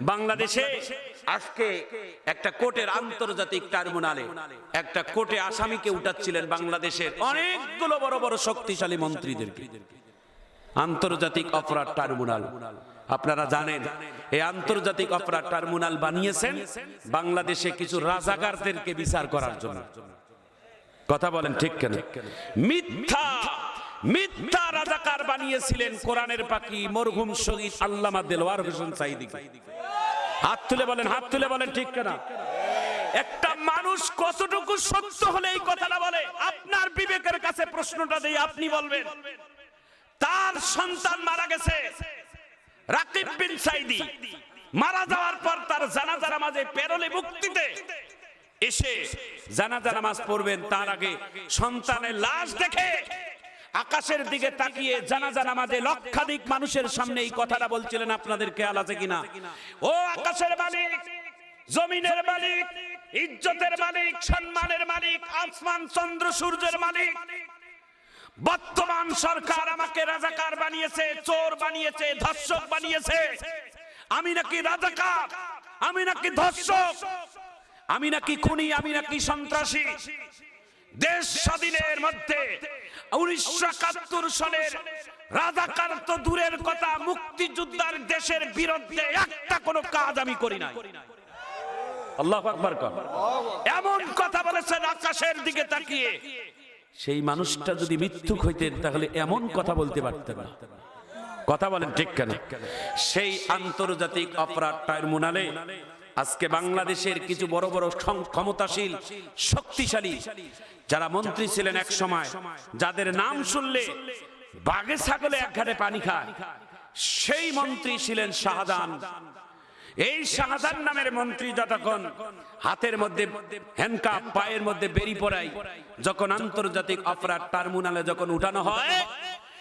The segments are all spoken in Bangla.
বাংলাদেশে আজকে একটা কোর্টের আন্তর্জাতিক ট্রাইব্যুনালে একটা কোর্টে আসামিকে উঠাচ্ছিলেন বাংলাদেশের অনেকগুলো বড় বড় শক্তিশালী মন্ত্রীদেরকে। আন্তর্জাতিক অপরাধ ট্রাইব্যুনাল আপনারা জানেন, এই আন্তর্জাতিক অপরাধ ট্রাইব্যুনাল বানিয়েছেন বাংলাদেশে কিছু রাজাকারদেরকে বিচার করার জন্য। কথা বলেন ঠিক কেন? মিথ্যা মিথ্যা রাজাকার বানিয়েছিলেন কোরআনের পাখি, মরহুম শহীদ আল্লামা হোসেন হাত তুলে বলেন, হাত তুলে বলেন, ঠিক কেনা? একটা মানুষ কতটুকু সত্য হলে এই কথাটা বলে? আপনার বিবেকের কাছে প্রশ্নটা দেই আপনি বলবেন। তার সন্তান মারা গেছে, রাকিব বিন সাইদি। মারা যাওয়ার পর তার জানাজার মাঝে পেরোলে মুক্তিতে। এসে জানাজা নামাজ পড়বেন, তার আগে সন্তানের লাশ দেখে আকাশের দিকে তাকিয়ে জানাজা নামাজে লক্ষাধিক মানুষের সামনে এই কথাটা বলছিলেন আপনাদের খেয়াল আছে কিনা? ও আকাশের মালিক, জমিনের মালিক, ইজ্জতের মালিক, সম্মানের মালিক, আসমান, চন্দ্র, সূর্যের মালিক। বর্তমান সরকার আমাকে রাজাকার বানিয়েছে, চোর বানিয়েছে, ধর্ষক বানিয়েছে। আমি নাকি রাজাকার? আমি নাকি ধর্ষক? আমি নাকি খুনি? আমি নাকি সন্ত্রাসী? দেশ স্বাধীনের মধ্যে উনিশশো একাত্তর সালের রাজাকার তো দূরের কথা, মুক্তিযোদ্ধার দেশের বিরুদ্ধে একটা কোনো কাজ আমি করি নাই। এমন কথা বলেছেন আকাশের দিকে তাকিয়ে। সেই মানুষটা যদি মিথ্যুক হইতেন, তাহলে এমন কথা বলতে পারতেন না। কথা বলেন ঠিক কেন? সেই আন্তর্জাতিক অপরাধ ট্রাইব্যুনালে আজকে বাংলাদেশের কিছু বড় বড় ক্ষমতাশীল শক্তিশালী যারা মন্ত্রী ছিলেন এক সময় যাদের নাম শুনলে বাঘে ছাগলে এক ঘাটে পানি খায়। সেই মন্ত্রী ছিলেন শাহজাহান। এই শাহজাহান নামের মন্ত্রী যতক্ষণ হাতের মধ্যে হ্যান্ডকাপ পায়ের মধ্যে বেরি পড়াই যখন আন্তর্জাতিক অপরাধ টার্মিনালে যখন উঠানো হয়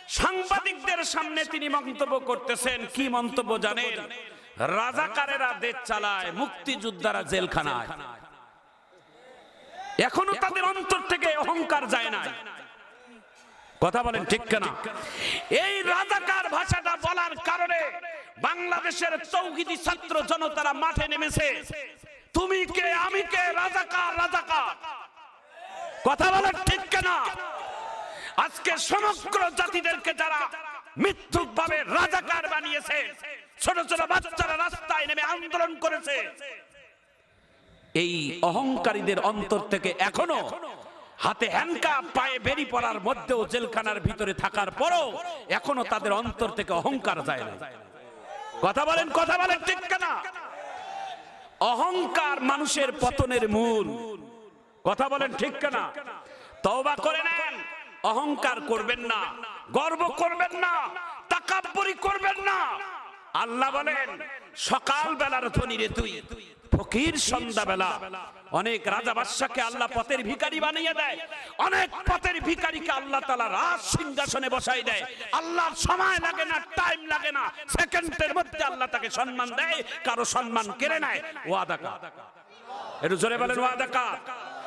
সাংবাদিকদের সামনে তিনি মন্তব্য করতেছেন কি মন্তব্য জানেন? রাজাকারেরা দেশ চালায়, মুক্তিযোদ্ধারা জেলখানায়। এখনও তাদের অন্তর থেকে অহংকার যায় না কথা বলেন ঠিক কেনা? এই রাজাকার ভাষাটা বলার কারণে বাংলাদেশের চৌকিদি ছাত্র জনতারা মাঠে নেমেছে। তুমি কে, আমি কে? রাজাকার রাজাকার। কথা বলেন ঠিক কেনা? আজকে সমগ্র জাতিদেরকে যারা মিথ্যুক ভাবে রাজাকার বানিয়েছে। ছোট ছোট বাচ্চারা রাস্তায় নেমে আন্দোলন করেছে। এই অহংকারীদের অন্তর থেকে এখনও হাতে হ্যান্ডকাপ পায়ে বেরি পড়ার মধ্যেও জেলখানার ভিতরে থাকার পরও এখনও তাদের অন্তর থেকে অহংকার যায় না। কথা বলেন কথা বলেন, ঠিক কেনা? অহংকার মানুষের পতনের মূল। কথা বলেন, ঠিক কেনা? তওবা করে নেন, অহংকার করবেন না। গর্ব করবেন না, তাকাব্বুরি করবেন না। আল্লাহ বলেন সকাল বেলার ধনী রে তুই, ফকির সন্ধ্যা বেলা অনেক রাজা বাদশাকে আল্লাহ পথের ভিখারি বানিয়ে দেয়। অনেক পথের ভিখারিকে আল্লাহ তালা রাজ সিংহাসনে বসাই দেয়। আল্লাহর সময় লাগে না টাইম লাগে না। সেকেন্ডের মধ্যে আল্লাহ তাকে সম্মান দেয়, কারও সম্মান কেড়ে নেয়। ওয়াদা কা একটু জোরে বলেন, ওয়াদা কা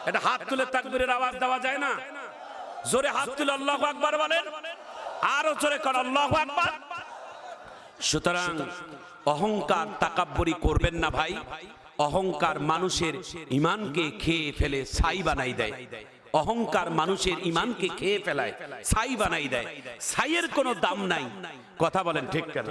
এটা হাত তুলে তাকবীরের আওয়াজ দেওয়া যায় না? জোরে হাত তুলে আল্লাহু আকবার বলেন। আরও জোরে কর, আল্লাহু আকবার। সুতরাং অহংকার তাকাব্বরি করবেন না ভাই। অহংকার মানুষের ইমানকে খেয়ে ফেলে ছাই বানাই দেয়। অহংকার মানুষের ইমানকে খেয়ে ফেলায় ছাই বানাই দেয় ছাইয়ের কোনো দাম নাই। কথা বলেন ঠিক কেন?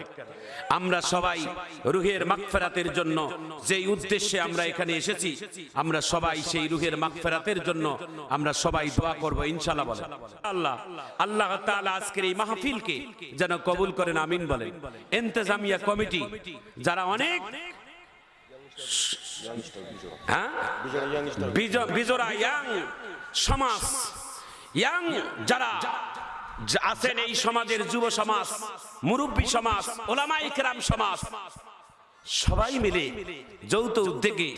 আমরা সবাই রুহের মাগফেরাতের জন্য যেই উদ্দেশ্যে আমরা এখানে এসেছি আমরা সবাই সেই রুহের মাগফেরাতের জন্য আমরা সবাই দোয়া করব ইনশাআল্লাহ বলেন। আল্লাহ আল্লাহ তাআলা আজকের এই মাহফিলকে যেন কবুল করেন আমিন বলেন। ইন্তেজামিয়া কমিটি যারা অনেক হ্যাঁ? বিজ- ইয়াং সমাজ। ইয়াং যারা আছেন এই সমাজের যুব সমাজ, মুরব্বী সমাজ, ওলামাই কেরাম সমাজ, সবাই মিলে যৌথ উদ্যোগে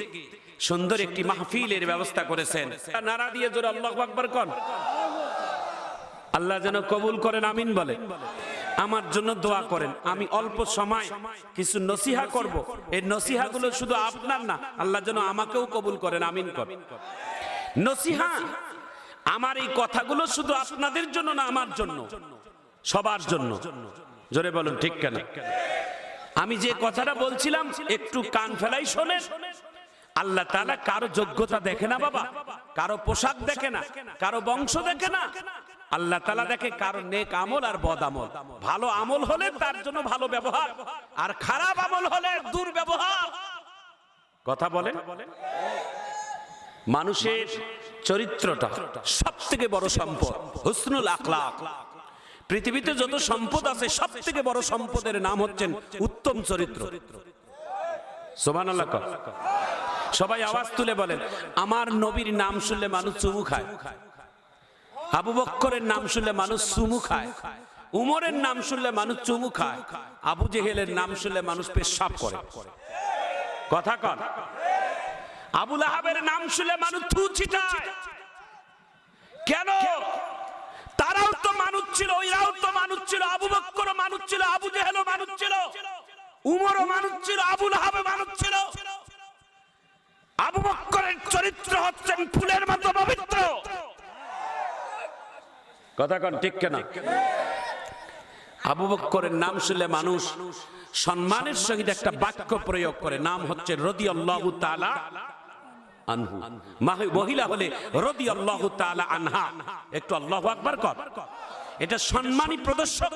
সুন্দর একটি মাহফিলের ব্যবস্থা করেছেন। নারা দিয়ে জোরে আল্লাহ আকবর কন। আল্লাহ যেন কবুল করেন, আমিন বলে। আমার জন্য দোয়া করেন। আমি অল্প সময় কিছু নসিহা করব। এই নসিহাগুলো শুধু আপনার না, আল্লাহ যেন আমাকেও কবুল করেন, আমিন করেন। নসিহা। আমার এই কথাগুলো শুধু আপনাদের জন্য না, আমার জন্য। সবার জন্য। জোরে বলুন, ঠিক কেন? আমি যে কথাটা বলছিলাম, একটু কান ফেলাই শোনেন। আল্লাহ তাআলা কারও যোগ্যতা দেখে না বাবা, কারও পোশাক দেখে না, কারও বংশ দেখে না। আল্লাহ তাআলা দেখে কারও নেক আমল আর বদ আমল। ভালো আমল হলে তার জন্য ভালো ব্যবহার, আর খারাপ আমল হলে দুর্ব্যবহার। কথা বলেন? মানুষের চরিত্রটা সব থেকে বড় সম্পদ, হুসনুল আখলাক। পৃথিবীতে যত সম্পদ আছে সব থেকে বড় সম্পদের নাম হচ্ছেন উত্তম চরিত্র। সবাই আওয়াজ তুলে বলেন, আমার নবীর নাম শুনলে মানুষ চুমু খায়। আবু বক্করের নাম শুনলে মানুষ চুমু খায়। উমরের নাম শুনলে মানুষ চুমু খায়। আবু জেহেলের নাম শুনলে মানুষ পেশাব করে। কথা কর আবুল আহাবের নাম শুনলে মানুষ থু কেন? তারাও তো মানুষ ছিল, ওইরাও তো মানুষ ছিল, আবু বক্কর মানুষ ছিল, আবু জেহেলও মানুষ ছিল, উমরও মানুষ ছিল আবুল আহাবে মানুষ ছিল। আবু বক্করের চরিত্র হচ্ছেন ফুলের মতো পবিত্র। কথা কন, ঠিক কেনা? আবু বক্করের নাম শুনলে মানুষ সম্মানের সহিত একটা বাক্য প্রয়োগ করে, নাম হচ্ছে রদি আল্লাহ আনহু। মাহি- মহিলা হলে রদি আল্লাহ আনহা। একটু আল্লাহ আকবার কর। এটা সম্মানী প্রদর্শক,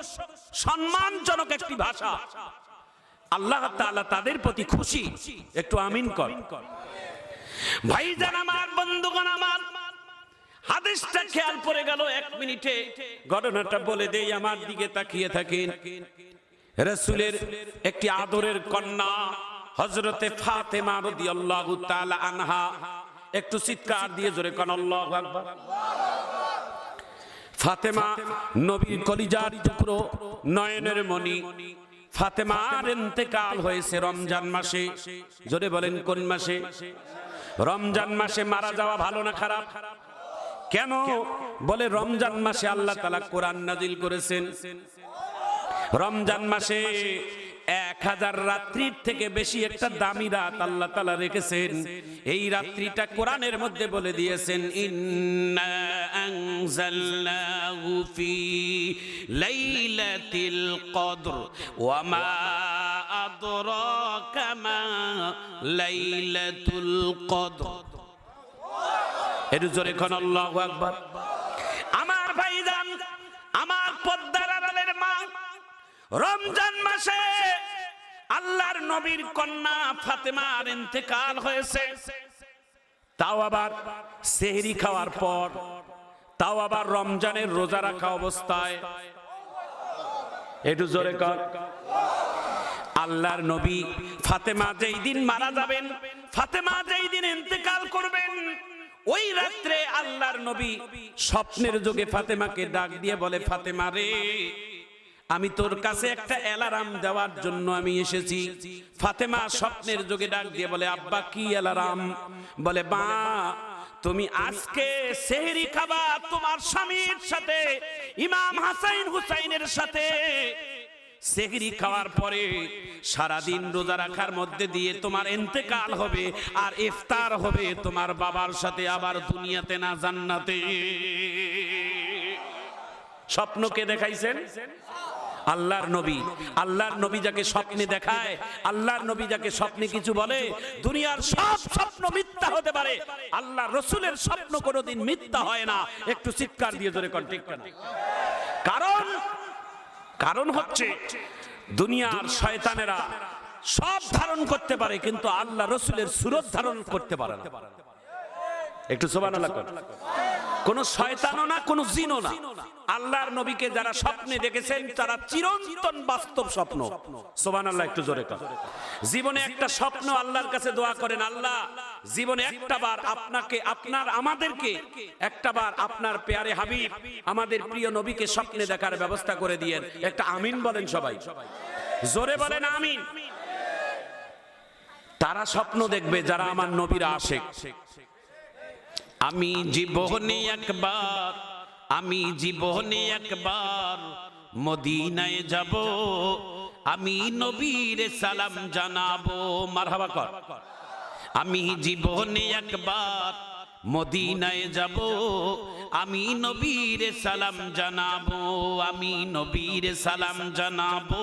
সম্মানজনক একটি ভাষা। আল্লাহ তাআলা তাদের প্রতি খুশি। একটু আমিন কর। ভাইজান আমার, বন্ধুগণ আমার, হাদিসটা খেয়াল পড়ে গেল এক মিনিটে। ঘটনাটা বলে দেই, আমার দিকে তাকিয়ে থাকেন। রসুলের একটি আদরের কন্যা। হজরতে ফাতেমা রাদিয়াল্লাহু তাআলা আনহা, একটু চিৎকার দিয়ে জোরে কোন, আল্লাহু ফাতেমা নবীর কলিজার টুকরো, নয়নের মণি। ফাতেমার ইন্তেকাল হয়েছে রমজান মাসে। জোরে বলেন, কোন মাসে? রমজান মাসে মারা যাওয়া ভালো না খারাপ? কেন? বলে রমজান মাসে আল্লাহ তালা কোরআন নাজিল করেছেন। রমজান মাসে এক হাজার রাত্রির থেকে বেশি একটা দামি রাত আল্লাহ তালা রেখেছেন। এই রাত্রিটা কোরআনের মধ্যে বলে দিয়েছেন একটু জোরে খন আল্লাহু রমজান মাসে আল্লাহর নবীর কন্যা ফাতেমার ইন্তেকাল হয়েছে। তাও আবার সেহরি খাওয়ার পর, তাও আবার রমজানের রোজা রাখা অবস্থায়। একটু জোরে কর। আল্লাহর নবী ফাতেমা যেই দিন মারা যাবেন, ফাতেমা যেই দিন ইন্তেকাল করবেন, ওই রাত্রে আল্লাহর নবী স্বপ্নের যোগে ফাতেমাকে ডাক দিয়ে বলে, ফাতেমা রে আমি তোর কাছে একটা অ্যালার্ম দেওয়ার জন্য আমি এসেছি। ফাতেমা স্বপ্নের যোগে ডাক দিয়ে বলে, আব্বা, কি অ্যালার্ম? বলে বা তুমি আজকে সেহরি খাবা তোমার স্বামীর সাথে, ইমাম হাসাইন হুসাইনের সাথে সেহরি খাওয়ার পরে সারাদিন রোজা রাখার মধ্যে দিয়ে তোমার এন্তেকাল হবে আর ইফতার হবে তোমার বাবার সাথে আবার দুনিয়াতে না জান্নাতে। স্বপ্নকে দেখাইছেন? আল্লাহর নবী আল্লাহর নবী যাকে স্বপ্নে দেখায়, আল্লাহর নবী যাকে স্বপ্নে কিছু বলে, দুনিয়ার সব স্বপ্ন মিথ্যা হতে পারে। আল্লাহ রসুলের স্বপ্ন কোনোদিন মিথ্যা হয় না। একটু চিৎকার দিয়ে ধরে কন, ঠিক কারণ কারণ হচ্ছে দুনিয়ার শয়তানেরা সব ধারণ করতে পারে, কিন্তু আল্লাহ রসুলের সুরত ধারণ করতে পারে না। একটু সোবান কোন শয়তানও না, কোন জিনও না। আল্লাহর নবীকে যারা স্বপ্নে দেখেছেন, তারা চিরন্তন বাস্তব স্বপ্ন। সোবান আল্লাহ একটু জোরে কর জীবনে একটা স্বপ্ন আল্লাহর কাছে দোয়া করেন, আল্লাহ, জীবনে একটা বার আপনাকে, আপনার, আমাদেরকে একটা বার আপনার পেয়ারে হাবিব, আমাদের প্রিয় নবীকে স্বপ্নে দেখার ব্যবস্থা করে দিয়েন। একটা আমিন বলেন সবাই। জোরে বলেন আমিন। তারা স্বপ্ন দেখবে যারা আমার নবীরা আশেক। আমি জীবনে একবার, আমি জীবনে একবার মদিনায় যাব। আমি নবীর সালাম জানাব। মারহাবা কর। আমি জীবনে একবার মদিনায় যাব। আমি নবীর সালাম জানাব। আমি নবীর সালাম জানাব।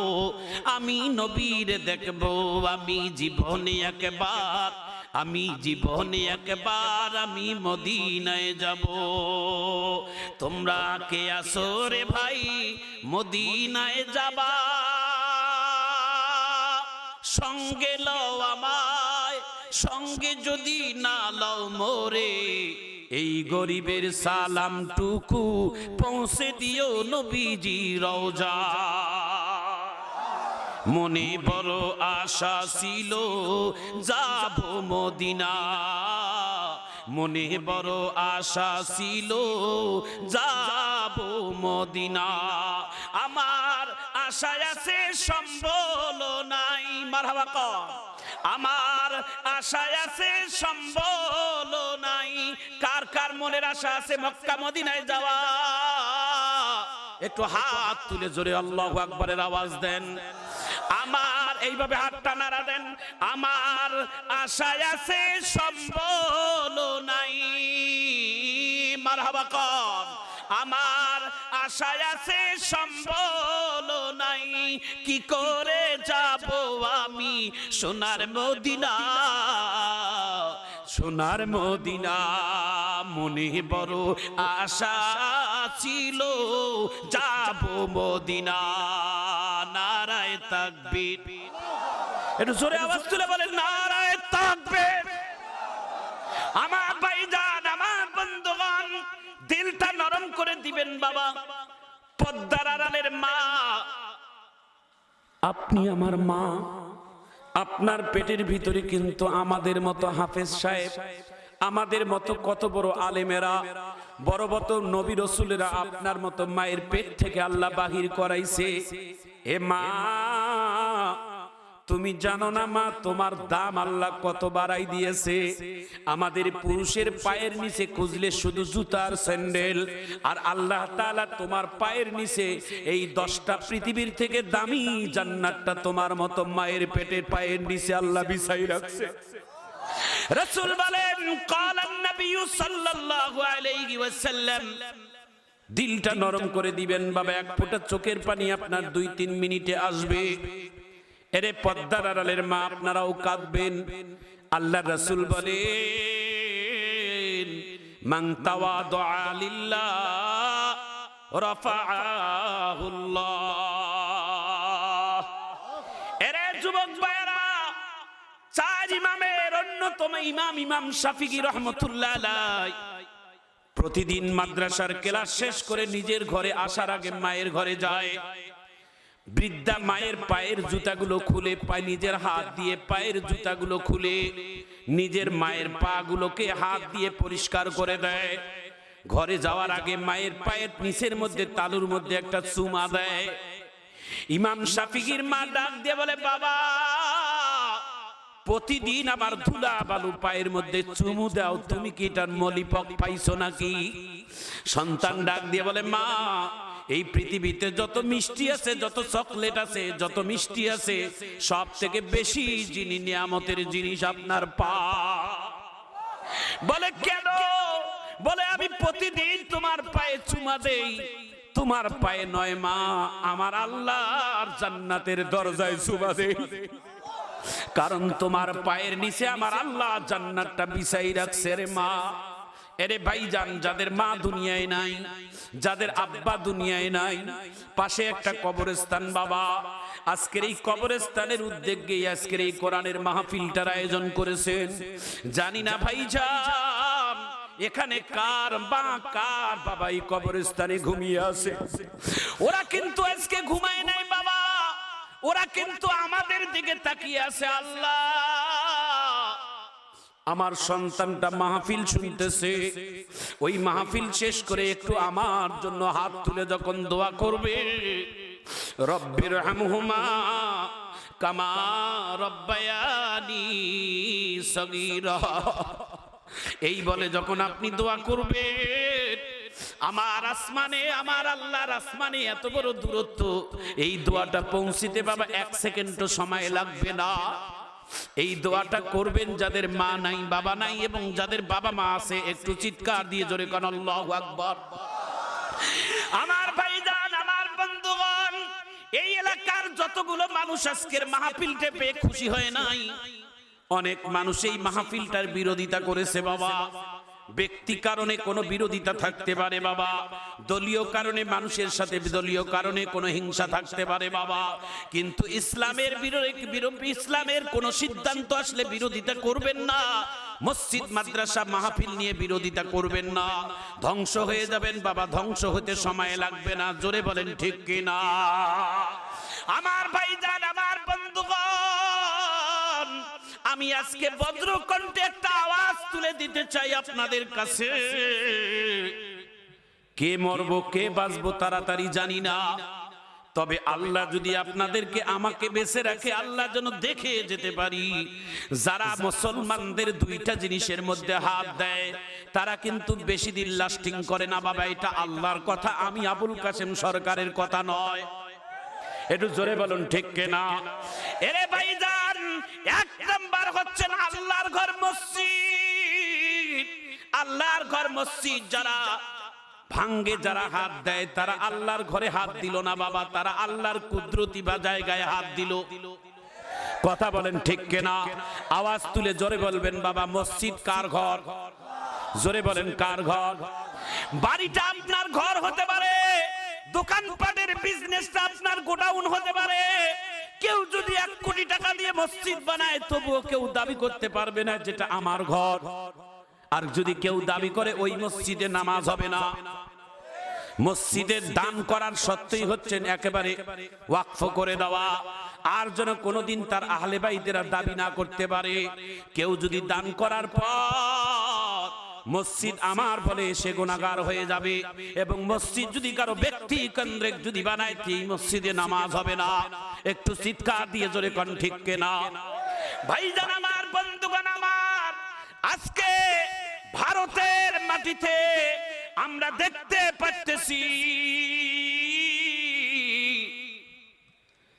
আমি নবীর দেখব। আমি জীবনে একবার আমি জীবনে একবার আমি মদিনায় যাব। তোমরা কে আসো রে ভাই মদিনায় যাবা? সঙ্গে লও আমায়, সঙ্গে যদি না লও মোরে। এই গরিবের সালামটুকু পৌঁছে দিও নবীজি রওজা। মনে বড় আশা ছিল, যাব মদিনা। মনে বড় আশা ছিল, যাব মদিনা। আমার আশায় আছে, সম্বল নাই। মারহাবা কর আমার আশায় আছে, সম্বল নাই। কার কার মনের আশা আছে, মক্কা মদিনায় যাওয়া। একটু হাত তুলে জোরে আল্লাহ আকবরের আওয়াজ দেন। আমার, এইভাবে হাতটা নাড়া দেন। আমার আশায় আছে সম্বল নাই। মারহাবা কর আমার আশায় আছে সম্বল নাই। কি করে যাব আমি সোনার মদিনা? সোনার মদিনা মনে বড় আশা ছিল। যাব মদিনা। তাকবীর। একটু জোরে আওয়াজ তুলে বলেন, নারায় তাকবীর। আমার ভাইজান, আমার বন্ধুগণ, দিলটা নরম করে দিবেন বাবা। পদ্মার আড়ালের মা, আপনি আমার মা। আপনার পেটের ভিতরে কিন্তু আমাদের মতো হাফেজ সাহেব, আমাদের মতো কত বড় আলেমেরা বড় নবী রসুলেরা আপনার মতো মায়ের পেট থেকে আল্লাহ বাহির করাইছে। এ মা, তুমি জানো না মা, তোমার দাম আল্লাহ কত বাড়াই দিয়েছে। আমাদের পুরুষের পায়ের নিচে খুঁজলে শুধু জুতার স্যান্ডেল, আর আল্লাহ তাআলা তোমার পায়ের নিচে এই দশটা পৃথিবীর থেকে দামি জান্নাতটা তোমার মতো মায়ের পেটের পায়ের নিচে আল্লাহ বিছাই রাখছে। রাসূল বলেন কালান নবী সাল্লাল্লাহু আলাইহি ওয়াসাল্লাম। দিলটা নরম করে দিবেন, বাবা, এক ফোঁটা চোখের পানি আপনার দুই তিন মিনিটে আসবে। এরে পদ্মার আড়ালের মা আপনারাও কাঁদবেন। আল্লাহ রসুল রাফাআহুল্লাহ এরে যুবক ভাইয়েরা, চার ইমামের অন্যতম ইমাম ইমাম শাফিকি রহমতুল্লাহ প্রতিদিন মাদ্রাসার ক্লাস শেষ করে নিজের ঘরে আসার আগে মায়ের ঘরে যায়। বৃদ্ধা মায়ের পায়ের জুতাগুলো খুলে, পায় নিজের হাত দিয়ে পায়ের জুতাগুলো খুলে, নিজের মায়ের পা গুলোকে হাত দিয়ে পরিষ্কার করে দেয়। ঘরে যাওয়ার আগে মায়ের পায়ের নিচের মধ্যে, তালুর মধ্যে একটা চুমা দেয়। ইমাম শাফিকির মা ডাক দিয়ে বলে, বাবা প্রতিদিন আবার ধুলা বালু পায়ের মধ্যে চুমু দাও, তুমি কি এটার মলিপক পাইছো নাকি? সন্তান ডাক দিয়ে বলে, মা, এই পৃথিবীতে যত মিষ্টি আছে, যত চকলেট আছে, যত মিষ্টি আছে সব থেকে বেশি যিনি নিয়ামতের জিনিস আপনার পা। বলে, কেন? বলে, আমি প্রতিদিন তোমার পায়ে চুমা দেই। তোমার পায়ে নয় মা, আমার আল্লাহর জান্নাতের দরজায় চুমা দেই। কারণ তোমার পায়ের নিচে আমার আল্লাহ জান্নাতটা বিছাই রাখছে রে মা। এরে ভাইজান, যাদের মা দুনিয়ায় নাই, যাদের আব্বা দুনিয়ায় নাই, পাশে একটা কবরস্থান বাবা। আজকের এই কবরস্থানের উদ্যোগে, আজকের এই কোরআনের মাহফিলটার আয়োজন করেছেন। জানি না ভাইজান, এখানে কার বা কার বাবা এই কবরস্থানে ঘুমিয়ে আছে? ওরা কিন্তু আজকে ঘুমায় নাই ওরা কিন্তু আমাদের দিকে তাকিয়ে আছে, আল্লাহ। আমার সন্তানটা মাহফিল শুনতেছে। ওই মাহফিল শেষ করে একটু আমার জন্য হাত তুলে যখন দোয়া করবে রব্বির হামহুমা কামা রব্বায়ানি সগীরা। এই বলে যখন আপনি দোয়া করবেন আমার আসমানে, আমার আল্লাহর আসমানে এত বড় দূরত্ব। এই দোয়াটা পৌঁছিতে বাবা এক সেকেন্ডও সময় লাগবে না। এই দোয়াটা করবেন যাদের মা নাই, বাবা নাই এবং যাদের বাবা মা আছে, একটু চিৎকার দিয়ে জোরে কান, আল্লাহু আকবার। আমার ভাইজান, আমার বন্ধুগণ, এই এলাকার যতগুলো মানুষ আজকের মাহফিলটা পেয়ে খুশি হয় নাই, অনেক মানুষ এই মাহফিলটার বিরোধিতা করেছে বাবা। ব্যক্তি কারণে কোনো বিরোধিতা থাকতে পারে বাবা। দলীয় কারণে মানুষের সাথে দলীয় কারণে কোনো হিংসা থাকতে পারে বাবা। কিন্তু ইসলামের ইসলামের কোনো সিদ্ধান্ত আসলে বিরোধিতা করবেন না। মসজিদ, মাদ্রাসা, মাহফিল নিয়ে বিরোধিতা করবেন না। ধ্বংস হয়ে যাবেন বাবা, ধ্বংস হতে সময় লাগবে না। জোরে বলেন, ঠিক কিনা? আমার ভাইজান, আমার বন্ধুগণ আমি আজকে বজ্রকণ্ঠে একটা আওয়াজ তুলে দিতে চাই আপনাদের কাছে। কে মরবো, কে বাঁচবো তাড়াতাড়ি জানি না। তবে আল্লাহ যদি আপনাদেরকে আমাকে বেঁচে রাখে, আল্লাহ যেন দেখে যেতে পারি। যারা মুসলমানদের দুইটা জিনিসের মধ্যে হাত দেয়, তারা কিন্তু বেশি দিন লাস্টিং করে না বাবা, এটা আল্লাহর কথা, আমি আবুল কাসেম সরকারের কথা নয়। একটু জোরে বলুন, ঠিক কেনা? এরে ভাইজান! এক হচ্ছেন আল্লাহর ঘর মসজিদ। আল্লাহর ঘর মসজিদ যারা ভাঙ্গে যারা হাত দেয়, তারা আল্লাহর ঘরে হাত দিল না বাবা, তারা আল্লাহর কুদরতি বা জায়গায় হাত দিল। কথা বলেন ঠিক কেনা? আওয়াজ তুলে জোরে বলবেন, বাবা, মসজিদ কার ঘর? জোরে বলেন, কার ঘর? বাড়িটা আপনার ঘর হতে পারে, দোকানপাটের বিজনেসটা আপনার গোডাউন হতে পারে। কেউ যদি এক কোটি টাকা দিয়ে মসজিদ বানায়, তবুও কেউ দাবি করতে পারবে না যেটা আমার ঘর। আর যদি কেউ দাবি করে, ওই মসজিদে নামাজ হবে না। মসজিদের দান করার সত্যই হচ্ছেন একেবারে ওয়াকফ করে দেওয়া। আর যেন কোনোদিন তার আহলে বাইদেরা দাবি না করতে পারে। কেউ যদি দান করার পর মসজিদ আমার বলে সে গুণাগার হয়ে যাবে। এবং মসজিদ যদি কারও ব্যক্তি কেন্দ্রিক যদি বানায় মসজিদে নামাজ হবে না। একটু চিৎকার দিয়ে জোরে কন, ঠিক কেনা? ভাইজান আমার, বন্ধুগণ আমার, আজকে ভারতের মাটিতে আমরা দেখতে পাচ্ছি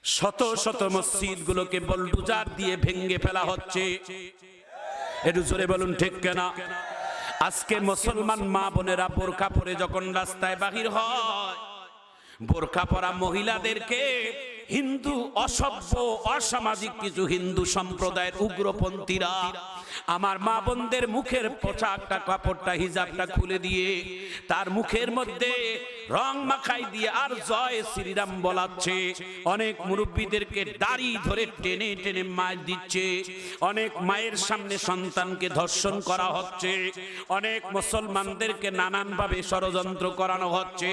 শত শত মসজিদ গুলোকে বলডুজার দিয়ে ভেঙ্গে ফেলা হচ্ছে। একটু জোরে বলুন, ঠিক কেনা? আজকে মুসলমান মা বোনেরা বোরখা পরে যখন রাস্তায় বাহির হয় বোরখা পরা মহিলাদেরকে হিন্দু অসভ্য, অসামাজিক কিছু হিন্দু সম্প্রদায়ের উগ্রপন্থীরা আমার মা বোনদের মুখের পোশাকটা, কাপড়টা, হিজাবটা খুলে দিয়ে তার মুখের মধ্যে রং মাখাই দিয়ে আর জয় শ্রীরাম বলাচ্ছে। অনেক মুরব্বীদেরকে দাড়ি ধরে টেনে টেনে মায়ের দিচ্ছে। অনেক মায়ের সামনে সন্তানকে ধর্ষণ করা হচ্ছে। অনেক মুসলমানদেরকে নানানভাবে ষড়যন্ত্র করানো হচ্ছে।